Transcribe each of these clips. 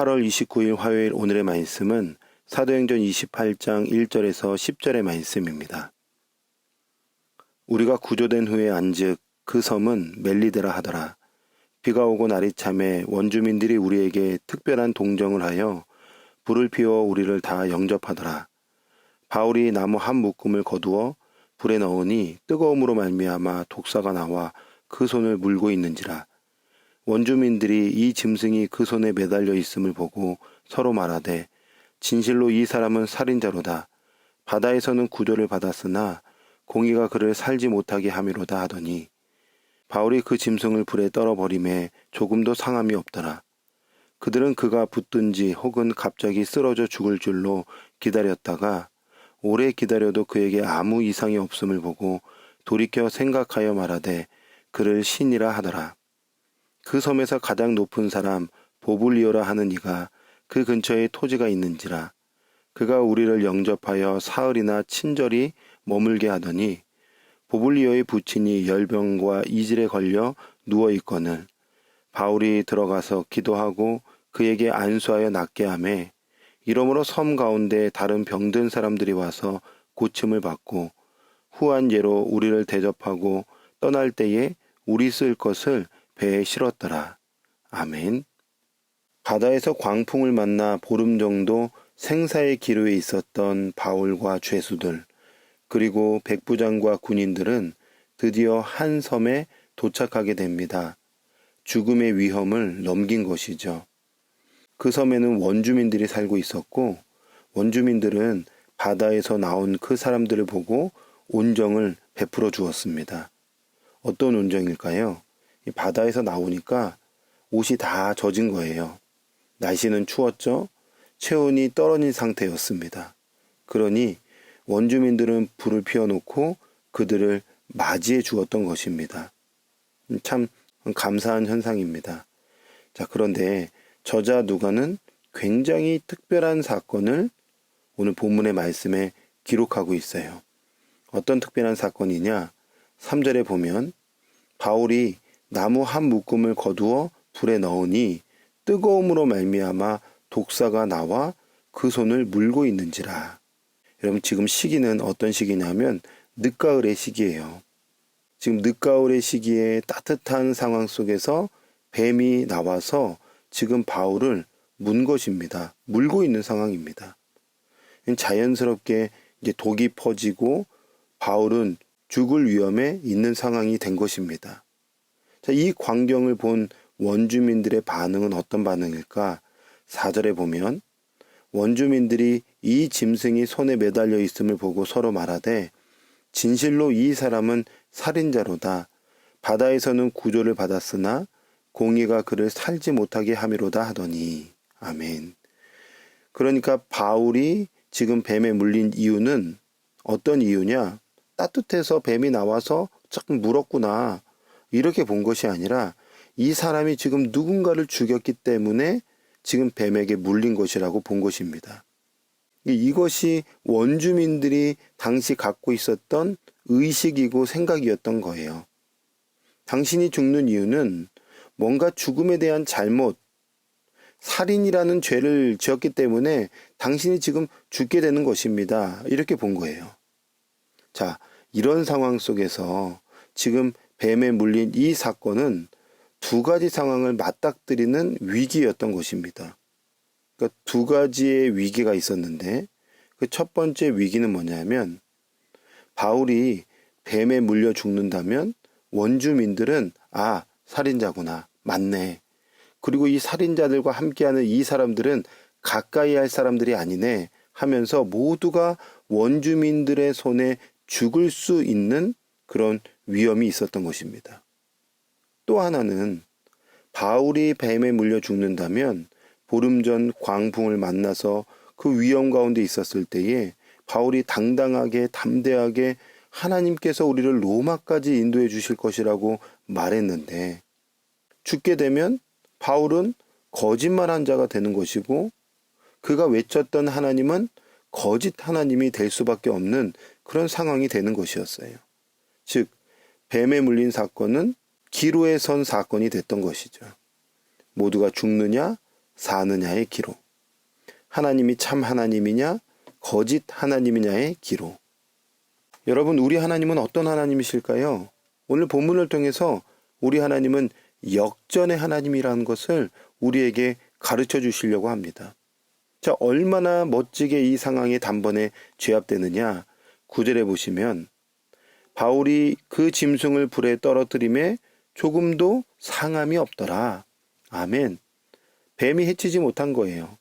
8월 29일 화요일 오늘의 말씀은 사도행전 28장 1절에서 10절의 말씀입니다. 우리가 구조된 후에 안즉 그 섬은 멜리데라 하더라. 비가 오고 날이 참에 원주민들이 우리에게 특별한 동정을 하여 불을 피워 우리를 다 영접하더라. 바울이 나무 한 묶음을 거두어 불에 넣으니 뜨거움으로 말미암아 독사가 나와 그 손을 물고 있는지라. 원주민들이 이 짐승이 그 손에 매달려 있음을 보고 서로 말하되 진실로 이 사람은 살인자로다. 바다에서는 구조를 받았으나 공의가 그를 살지 못하게 함이로다 하더니 바울이 그 짐승을 불에 떨어버림에 조금도 상함이 없더라. 그들은 그가 붙든지 혹은 갑자기 쓰러져 죽을 줄로 기다렸다가 오래 기다려도 그에게 아무 이상이 없음을 보고 돌이켜 생각하여 말하되 그를 신이라 하더라. 그 섬에서 가장 높은 사람 보블리오라 하는 이가 그 근처에 토지가 있는지라 그가 우리를 영접하여 사흘이나 친절히 머물게 하더니 보블리오의 부친이 열병과 이질에 걸려 누워 있거늘 바울이 들어가서 기도하고 그에게 안수하여 낫게 하매 이러므로 섬 가운데 다른 병든 사람들이 와서 고침을 받고 후한 예로 우리를 대접하고 떠날 때에 우리 쓸 것을 배에 실었더라. 아멘. 바다에서 광풍을 만나 보름 정도 생사의 기로에 있었던 바울과 죄수들, 그리고 백부장과 군인들은 드디어 한 섬에 도착하게 됩니다. 죽음의 위험을 넘긴 것이죠. 그 섬에는 원주민들이 살고 있었고, 원주민들은 바다에서 나온 그 사람들을 보고 온정을 베풀어 주었습니다. 어떤 온정일까요? 이 바다에서 나오니까 옷이 다 젖은 거예요. 날씨는 추웠죠? 체온이 떨어진 상태였습니다. 그러니 원주민들은 불을 피워놓고 그들을 맞이해 주었던 것입니다. 참 감사한 현상입니다. 자, 그런데 저자 누가는 굉장히 특별한 사건을 오늘 본문의 말씀에 기록하고 있어요. 어떤 특별한 사건이냐? 3절에 보면 바울이 나무 한 묶음을 거두어 불에 넣으니 뜨거움으로 말미암아 독사가 나와 그 손을 물고 있는지라. 여러분 지금 시기는 어떤 시기냐면 늦가을의 시기예요. 지금 늦가을의 시기에 따뜻한 상황 속에서 뱀이 나와서 지금 바울을 문 것입니다. 물고 있는 상황입니다. 자연스럽게 이제 독이 퍼지고 바울은 죽을 위험에 있는 상황이 된 것입니다. 자, 이 광경을 본 원주민들의 반응은 어떤 반응일까? 4절에 보면 원주민들이 이 짐승이 손에 매달려 있음을 보고 서로 말하되 진실로 이 사람은 살인자로다. 바다에서는 구조를 받았으나 공의가 그를 살지 못하게 함이로다 하더니 아멘. 그러니까 바울이 지금 뱀에 물린 이유는 어떤 이유냐? 따뜻해서 뱀이 나와서 조금 물었구나. 이렇게 본 것이 아니라 이 사람이 지금 누군가를 죽였기 때문에 지금 뱀에게 물린 것이라고 본 것입니다. 이것이 원주민들이 당시 갖고 있었던 의식이고 생각이었던 거예요. 당신이 죽는 이유는 뭔가 죽음에 대한 잘못, 살인이라는 죄를 지었기 때문에 당신이 지금 죽게 되는 것입니다. 이렇게 본 거예요. 자, 이런 상황 속에서 지금 뱀에 물린 이 사건은 두 가지 상황을 맞닥뜨리는 위기였던 것입니다. 그러니까 두 가지의 위기가 있었는데 그 첫 번째 위기는 뭐냐면 바울이 뱀에 물려 죽는다면 원주민들은 아 살인자구나 맞네 그리고 이 살인자들과 함께하는 이 사람들은 가까이 할 사람들이 아니네 하면서 모두가 원주민들의 손에 죽을 수 있는 그런 위험이 있었던 것입니다. 또 하나는 바울이 뱀에 물려 죽는다면 보름 전 광풍을 만나서 그 위험 가운데 있었을 때에 바울이 당당하게 담대하게 하나님께서 우리를 로마까지 인도해 주실 것이라고 말했는데 죽게 되면 바울은 거짓말한 자가 되는 것이고 그가 외쳤던 하나님은 거짓 하나님이 될 수밖에 없는 그런 상황이 되는 것이었어요. 즉 뱀에 물린 사건은 기로에 선 사건이 됐던 것이죠. 모두가 죽느냐, 사느냐의 기로. 하나님이 참 하나님이냐, 거짓 하나님이냐의 기로. 여러분, 우리 하나님은 어떤 하나님이실까요? 오늘 본문을 통해서 우리 하나님은 역전의 하나님이라는 것을 우리에게 가르쳐 주시려고 합니다. 자, 얼마나 멋지게 이 상황에 단번에 죄압되느냐. 구절에 보시면 바울이 그 짐승을 불에 떨어뜨림에 조금도 상함이 없더라. 아멘. 뱀이 해치지 못한 거예요.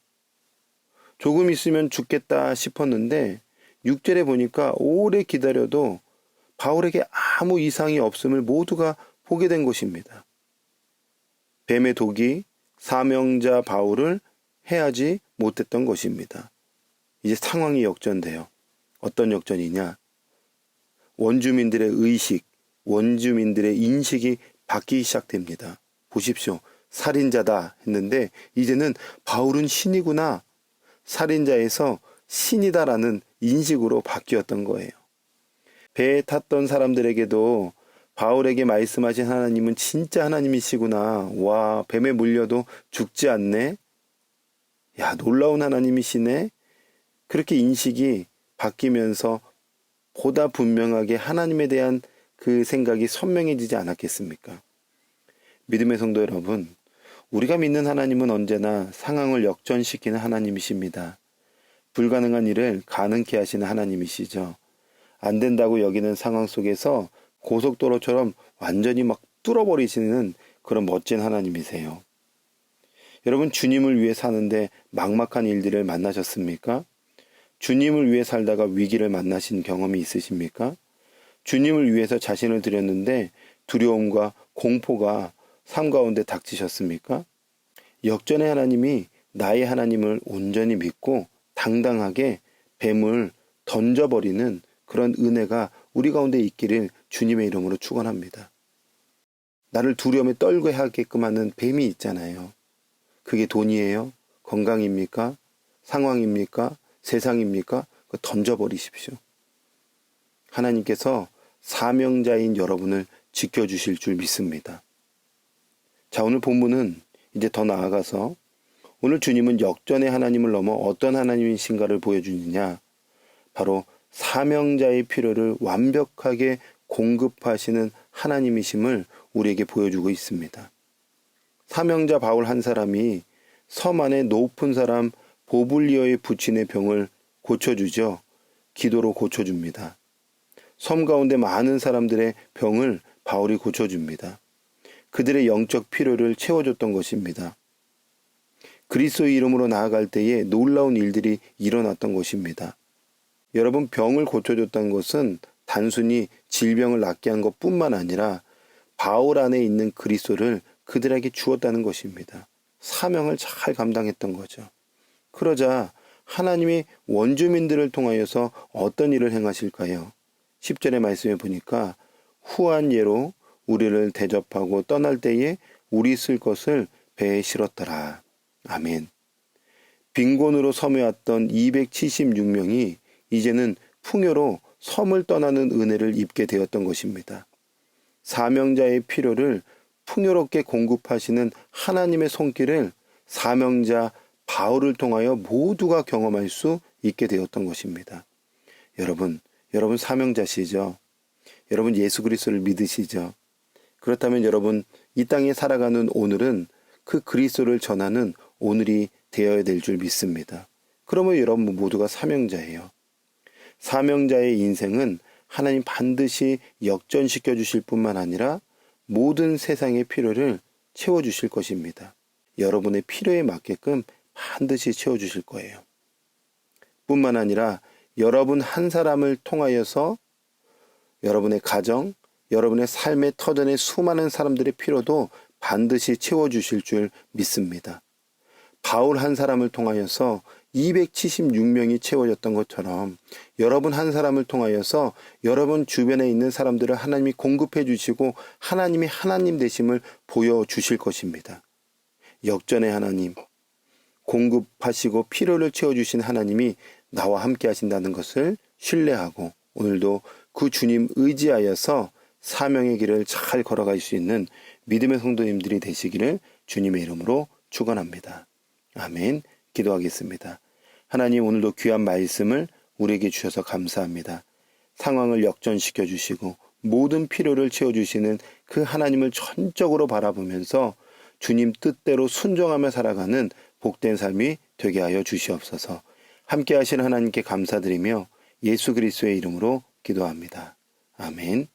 조금 있으면 죽겠다 싶었는데 6절에 보니까 오래 기다려도 바울에게 아무 이상이 없음을 모두가 보게 된 것입니다. 뱀의 독이 사명자 바울을 해하지 못했던 것입니다. 이제 상황이 역전돼요. 어떤 역전이냐? 원주민들의 의식, 원주민들의 인식이 바뀌기 시작됩니다. 보십시오. 살인자다 했는데 이제는 바울은 신이구나. 살인자에서 신이다라는 인식으로 바뀌었던 거예요. 배에 탔던 사람들에게도 바울에게 말씀하신 하나님은 진짜 하나님이시구나. 와, 뱀에 물려도 죽지 않네. 야, 놀라운 하나님이시네. 그렇게 인식이 바뀌면서 보다 분명하게 하나님에 대한 그 생각이 선명해지지 않았겠습니까? 믿음의 성도 여러분, 우리가 믿는 하나님은 언제나 상황을 역전시키는 하나님이십니다. 불가능한 일을 가능케 하시는 하나님이시죠. 안 된다고 여기는 상황 속에서 고속도로처럼 완전히 막 뚫어버리시는 그런 멋진 하나님이세요. 여러분, 주님을 위해 사는데 막막한 일들을 만나셨습니까? 주님을 위해 살다가 위기를 만나신 경험이 있으십니까? 주님을 위해서 자신을 드렸는데 두려움과 공포가 삶 가운데 닥치셨습니까? 역전의 하나님이 나의 하나님을 온전히 믿고 당당하게 뱀을 던져버리는 그런 은혜가 우리 가운데 있기를 주님의 이름으로 축원합니다. 나를 두려움에 떨게 하게끔 하는 뱀이 있잖아요. 그게 돈이에요? 건강입니까? 상황입니까? 세상입니까? 그 던져버리십시오. 하나님께서 사명자인 여러분을 지켜주실 줄 믿습니다. 자, 오늘 본문은 이제 더 나아가서 오늘 주님은 역전의 하나님을 넘어 어떤 하나님이신가를 보여주느냐. 바로 사명자의 필요를 완벽하게 공급하시는 하나님이심을 우리에게 보여주고 있습니다. 사명자 바울 한 사람이 섬 안에 높은 사람 보블리어의 부친의 병을 고쳐주죠. 기도로 고쳐줍니다. 섬 가운데 많은 사람들의 병을 바울이 고쳐줍니다. 그들의 영적 필요를 채워줬던 것입니다. 그리스도의 이름으로 나아갈 때에 놀라운 일들이 일어났던 것입니다. 여러분 병을 고쳐줬다는 것은 단순히 질병을 낫게 한 것뿐만 아니라 바울 안에 있는 그리스도를 그들에게 주었다는 것입니다. 사명을 잘 감당했던 거죠. 그러자 하나님이 원주민들을 통하여서 어떤 일을 행하실까요? 10절의 말씀에 보니까 후한 예로 우리를 대접하고 떠날 때에 우리 쓸 것을 배에 실었더라. 아멘. 빈곤으로 섬해왔던 276명이 이제는 풍요로 섬을 떠나는 은혜를 입게 되었던 것입니다. 사명자의 필요를 풍요롭게 공급하시는 하나님의 손길을 사명자 바울을 통하여 모두가 경험할 수 있게 되었던 것입니다. 여러분, 여러분 사명자시죠? 여러분 예수 그리스도를 믿으시죠? 그렇다면 여러분 이 땅에 살아가는 오늘은 그 그리스도를 전하는 오늘이 되어야 될 줄 믿습니다. 그러면 여러분 모두가 사명자예요. 사명자의 인생은 하나님 반드시 역전시켜 주실 뿐만 아니라 모든 세상의 필요를 채워 주실 것입니다. 여러분의 필요에 맞게끔 반드시 채워 주실 거예요. 뿐만 아니라 여러분 한 사람을 통하여서 여러분의 가정, 여러분의 삶의 터전의 수많은 사람들의 필요도 반드시 채워주실 줄 믿습니다. 바울 한 사람을 통하여서 276명이 채워졌던 것처럼 여러분 한 사람을 통하여서 여러분 주변에 있는 사람들을 하나님이 공급해 주시고 하나님이 하나님 되심을 보여 주실 것입니다. 역전의 하나님, 공급하시고 필요를 채워주신 하나님이 나와 함께 하신다는 것을 신뢰하고 오늘도 그 주님 의지하여서 사명의 길을 잘 걸어갈 수 있는 믿음의 성도님들이 되시기를 주님의 이름으로 축원합니다. 아멘. 기도하겠습니다. 하나님 오늘도 귀한 말씀을 우리에게 주셔서 감사합니다. 상황을 역전시켜 주시고 모든 필요를 채워 주시는 그 하나님을 전적으로 바라보면서 주님 뜻대로 순종하며 살아가는 복된 삶이 되게 하여 주시옵소서. 함께 하신 하나님께 감사드리며 예수 그리스도의 이름으로 기도합니다. 아멘.